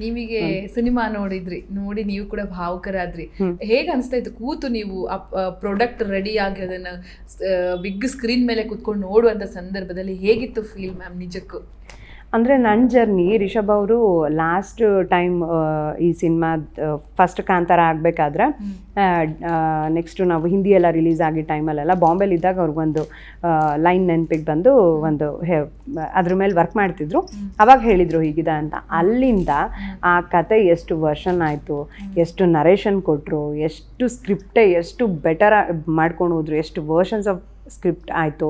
ನೀವಿಗೆ cinema ನೋಡಿದ್ರಿ ನೋಡಿ ನೀವು ಕೂಡ ಭಾವುಕರಾದ್ರಿ. ಹೇಗೆ ಅನಿಸ್ತಾ ಇತ್ತು? ಕೂತು ನೀವು ಪ್ರಾಡಕ್ಟ್ ರೆಡಿ ಆಗಿರೋದನ್ನ ಬಿಗ್ ಸ್ಕ್ರೀನ್ ಮೇಲೆ ಕೂತ್ಕೊಂಡು ನೋಡುವಂತ ಸಂದರ್ಭದಲ್ಲಿ ಹೇಗಿತ್ತು ಫೀಲ್ ಮ್ಯಾಮ್ ನಿಜಕ್ಕೂ? ಅಂದರೆ ನನ್ನ ಜರ್ನಿ ರಿಷಬ್ ಅವರು ಲಾಸ್ಟ್ ಟೈಮ್ ಈ ಸಿನಿಮಾ ಫಸ್ಟ್ ಕಾಂತಾರ ಆಗಬೇಕಾದ್ರೆ ನೆಕ್ಸ್ಟು ನಾವು ಹಿಂದಿ ಎಲ್ಲ ರಿಲೀಸ್ ಆಗಿ ಟೈಮಲ್ಲೆಲ್ಲ ಬಾಂಬೆಲಿ ಇದ್ದಾಗ ಅವ್ರಿಗೊಂದು ಲೈನ್ ನೆನಪಿಗೆ ಬಂದು ಒಂದು ಹೇ ಅದ್ರ ಮೇಲೆ ವರ್ಕ್ ಮಾಡ್ತಿದ್ರು. ಅವಾಗ ಹೇಳಿದರು ಹೀಗಿದೆ ಅಂತ. ಅಲ್ಲಿಂದ ಆ ಕತೆ ಎಷ್ಟು ವರ್ಷನ್ ಆಯಿತು ಎಷ್ಟು ನರೇಷನ್ ಕೊಟ್ಟರು ಎಷ್ಟು ಸ್ಕ್ರಿಪ್ಟೇ ಎಷ್ಟು ಬೆಟರ್ ಮಾಡ್ಕೊಂಡು ಹೋದ್ರು ಎಷ್ಟು ವರ್ಷನ್ಸ್ ಆಫ್ ಸ್ಕ್ರಿಪ್ಟ್ ಆಯಿತು.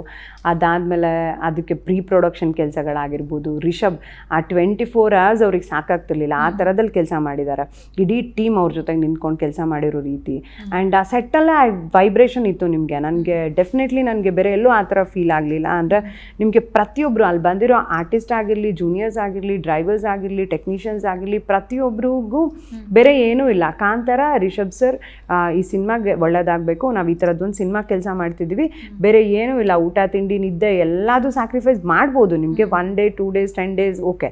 ಅದಾದಮೇಲೆ ಅದಕ್ಕೆ ಪ್ರೀ ಪ್ರೊಡಕ್ಷನ್ ಕೆಲಸಗಳಾಗಿರ್ಬೋದು ರಿಷಬ್ ಆ ಟ್ವೆಂಟಿ ಫೋರ್ ಅವರ್ಸ್ ಅವ್ರಿಗೆ ಸಾಕಾಗ್ತಿರ್ಲಿಲ್ಲ. ಆ ಥರದಲ್ಲಿ ಕೆಲಸ ಮಾಡಿದ್ದಾರೆ ಇಡೀ ಟೀಮ್ ಅವ್ರ ಜೊತೆಗೆ ನಿಂತ್ಕೊಂಡು ಕೆಲಸ ಮಾಡಿರೋ ರೀತಿ. ಆ್ಯಂಡ್ ಆ ಸೆಟ್ಟಲ್ಲೇ ಆ ವೈಬ್ರೇಷನ್ ಇತ್ತು ನಿಮಗೆ. ನನಗೆ ಡೆಫಿನೆಟ್ಲಿ ನನಗೆ ಬೇರೆ ಎಲ್ಲೂ ಆ ಥರ ಫೀಲ್ ಆಗಲಿಲ್ಲ. ಅಂದರೆ ನಿಮಗೆ ಪ್ರತಿಯೊಬ್ಬರು ಅಲ್ಲಿ ಬಂದಿರೋ ಆರ್ಟಿಸ್ಟ್ ಆಗಿರಲಿ ಜೂನಿಯರ್ಸ್ ಆಗಿರಲಿ ಡ್ರೈವರ್ಸ್ ಆಗಿರಲಿ ಟೆಕ್ನಿಷಿಯನ್ಸ್ ಆಗಿರಲಿ ಪ್ರತಿಯೊಬ್ಬರಿಗೂ ಬೇರೆ ಏನೂ ಇಲ್ಲ. ಕಾಂತಾರ ರಿಷಬ್ ಸರ್ ಈ ಸಿನಿಮಾಗೆ ಒಳ್ಳೇದಾಗಬೇಕು. ನಾವು ಈ ಥರದ್ದೊಂದು ಸಿನಿಮಾ ಕೆಲಸ ಮಾಡ್ತಿದ್ವಿ ಬೇರೆ ಏನೂ ಇಲ್ಲ ಊಟ ತಿಂಡಿ ನಿದ್ದೆ ಎಲ್ಲದೂ ಸ್ಯಾಕ್ರಿಫೈಸ್ ಮಾಡ್ಬೋದು. ನಿಮಗೆ one day two days ten days okay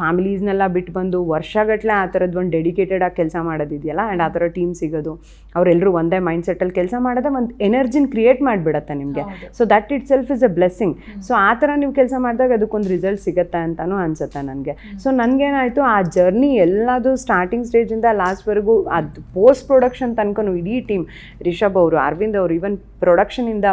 ಫ್ಯಾಮಿಲೀಸ್ನೆಲ್ಲ ಬಿಟ್ಟು ಬಂದು ವರ್ಷಗಟ್ಟಲೆ ಆ ಥರದ್ದು ಒಂದು ಡೆಡಿಕೇಟೆಡ್ ಆಗಿ ಕೆಲಸ ಮಾಡೋದಿದೆಯಲ್ಲ? ಆ್ಯಂಡ್ ಆ ಥರ ಟೀಮ್ ಸಿಗೋದು. ಅವರೆಲ್ಲರೂ ಒಂದೇ ಮೈಂಡ್ ಸೆಟ್ಟಲ್ಲಿ ಕೆಲಸ ಮಾಡೋದೇ ಒಂದು ಎನರ್ಜಿನ ಕ್ರಿಯೇಟ್ ಮಾಡಿಬಿಡತ್ತೆ ನಿಮಗೆ. So that itself is a blessing so ಆ ಥರ ನೀವು ಕೆಲಸ ಮಾಡಿದಾಗ ಅದಕ್ಕೊಂದು ರಿಸಲ್ಟ್ ಸಿಗುತ್ತೆ ಅಂತಲೂ ಅನಿಸುತ್ತೆ ನನಗೆ. ಸೊ ನನಗೇನಾಯಿತು ಆ ಜರ್ನಿ ಎಲ್ಲದು ಸ್ಟಾರ್ಟಿಂಗ್ ಸ್ಟೇಜಿಂದ ಲಾಸ್ಟ್ವರೆಗೂ ಅದು ಪೋಸ್ಟ್ ಪ್ರೊಡಕ್ಷನ್ ತನಕನೂ ಇಡೀ ಟೀಮ್ ರಿಷಬ್ ಅವರು ಅರವಿಂದ್ ಅವರು ಈವನ್ ಪ್ರೊಡಕ್ಷನಿಂದ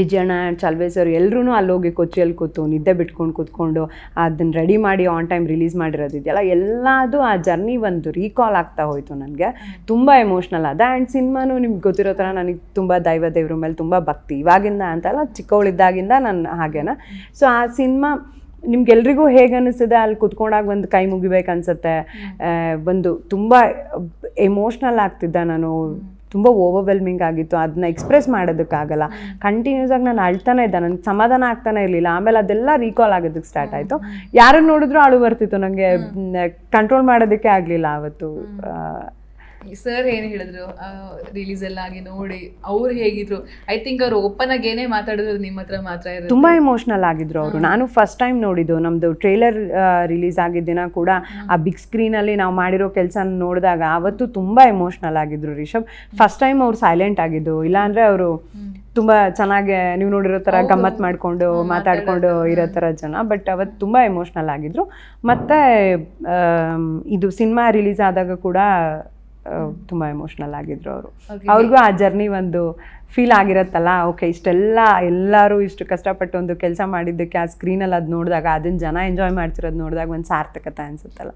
ವಿಜಯಣ್ಣ ಆ್ಯಂಡ್ ಚಲ್ವೆ ಸರ್ ಎಲ್ಲರೂ ಅಲ್ಲಿ ಹೋಗಿ ಕೊಚ್ಚಿಯಲ್ಲಿ ಕೂತು ನಿದ್ದೆ ಬಿಟ್ಕೊಂಡು ಕೂತ್ಕೊಂಡು ಅದನ್ನು ರೆಡಿ ಮಾಡಿ ಆನ್ ಟೈಮ್ ರಿಲೀಸ್ ಮಾಡಿರೋದಿದೆಯಲ್ಲ ಎಲ್ಲದೂ ಆ ಜರ್ನಿ ಒಂದು ರೀಕಾಲ್ ಆಗ್ತಾ ಹೋಯಿತು ನನಗೆ. ತುಂಬ ಎಮೋಷ್ನಲ್ ಅದ ಆ್ಯಂಡ್ ಸಿನಿಮಾನು ನಿಮ್ಗೆ ಗೊತ್ತಿರೋ ಥರ ನನಗೆ ತುಂಬ ದೈವ ದೇವ್ರ ಮೇಲೆ ತುಂಬ ಭಕ್ತಿ. ಇವಾಗಿಂದ ಅಂತಲ್ಲ ಚಿಕ್ಕವಳಿದ್ದಾಗಿಂದ ನಾನು ಹಾಗೇನ? ಸೊ ಆ ಸಿನಿಮಾ ನಿಮ್ಗೆಲ್ರಿಗೂ ಹೇಗೆ ಅನ್ನಿಸ್ತದೆ ಅಲ್ಲಿ ಕುತ್ಕೊಂಡಾಗ ಒಂದು ಕೈ ಮುಗಿಬೇಕು ಅನ್ಸುತ್ತೆ ಒಂದು ತುಂಬ ಎಮೋಷ್ನಲ್ ಆಗ್ತಿದ್ದ ನಾನು. ತುಂಬ ಓವರ್ವೆಲ್ಮಿಂಗ್ ಆಗಿತ್ತು. ಅದನ್ನ ಎಕ್ಸ್ಪ್ರೆಸ್ ಮಾಡೋದಕ್ಕಾಗಲ್ಲ. ಕಂಟಿನ್ಯೂಸ್ ಆಗಿ ನಾನು ಅಳ್ತಾನೆ ಇದ್ದೆ. ನನಗೆ ಸಮಾಧಾನ ಆಗ್ತಾನೆ ಇರಲಿಲ್ಲ. ಆಮೇಲೆ ಅದೆಲ್ಲ ರೀಕಾಲ್ ಆಗೋದಕ್ಕೆ ಸ್ಟಾರ್ಟ್ ಆಯಿತು. ಯಾರನ್ನು ನೋಡಿದ್ರು ಅಳು ಬರ್ತಿತ್ತು. ನನಗೆ ಕಂಟ್ರೋಲ್ ಮಾಡೋದಕ್ಕೆ ಆಗಲಿಲ್ಲ ಅವತ್ತು. ಆ, ಸರ್ ಏನು ಹೇಳಿದ್ರು? ರಿಲೀಸ್ ಎಲ್ಲ ಆಗಿ ನೋಡಿ ಅವ್ರು ಹೇಗಿದ್ರು? ಐ ಥಿಂಕ್ ಅವ್ರು ಓಪನ್ ಆಗಿ ಏನೇ ಮಾತಾಡಿದ್ರು ನಿಮ್ಮ ಹತ್ರ ಮಾತ್ರ ತುಂಬಾ ತುಂಬ ಎಮೋಷ್ನಲ್ ಆಗಿದ್ರು ಅವರು. ನಾನು ಫಸ್ಟ್ ಟೈಮ್ ನೋಡಿದ್ದು. ನಮ್ದು ಟ್ರೇಲರ್ ರಿಲೀಸ್ ಆಗಿದ್ದ ದಿನ ಕೂಡ ಆ ಬಿಗ್ ಸ್ಕ್ರೀನಲ್ಲಿ ನಾವು ಮಾಡಿರೋ ಕೆಲಸ ನೋಡಿದಾಗ ಅವತ್ತು ತುಂಬ ಎಮೋಷ್ನಲ್ ಆಗಿದ್ರು ರಿಷಬ್. ಫಸ್ಟ್ ಟೈಮ್ ಅವ್ರು ಸೈಲೆಂಟ್ ಆಗಿದ್ದು. ಇಲ್ಲಾಂದ್ರೆ ಅವರು ತುಂಬಾ ಚೆನ್ನಾಗಿ ನೀವು ನೋಡಿರೋ ತರ ಗಮ್ಮತ್ ಮಾಡ್ಕೊಂಡು ಮಾತಾಡ್ಕೊಂಡು ಇರೋ ತರ ಜನ. ಬಟ್ ಅವತ್ತು ತುಂಬ ಎಮೋಷ್ನಲ್ ಆಗಿದ್ರು. ಮತ್ತೆ ಇದು ಸಿನಿಮಾ ರಿಲೀಸ್ ಆದಾಗ ಕೂಡ ತುಂಬ ಎಮೋಷ್ನಲ್ ಆಗಿದ್ರು ಅವರು. ಅವ್ರಿಗೂ ಆ ಜರ್ನಿ ಒಂದು ಫೀಲ್ ಆಗಿರತ್ತಲ್ಲ? ಓಕೆ ಇಷ್ಟೆಲ್ಲ ಎಲ್ಲರೂ ಇಷ್ಟು ಕಷ್ಟಪಟ್ಟು ಒಂದು ಕೆಲಸ ಮಾಡಿದ್ದಕ್ಕೆ ಆ ಸ್ಕ್ರೀನಲ್ಲಿ ಅದು ನೋಡಿದಾಗ ಅದನ್ನ ಜನ ಎಂಜಾಯ್ ಮಾಡ್ತಿರೋದು ನೋಡಿದಾಗ ಒಂದು ಸಾರ್ಥಕತೆ ಅನ್ಸುತ್ತಲ್ಲ.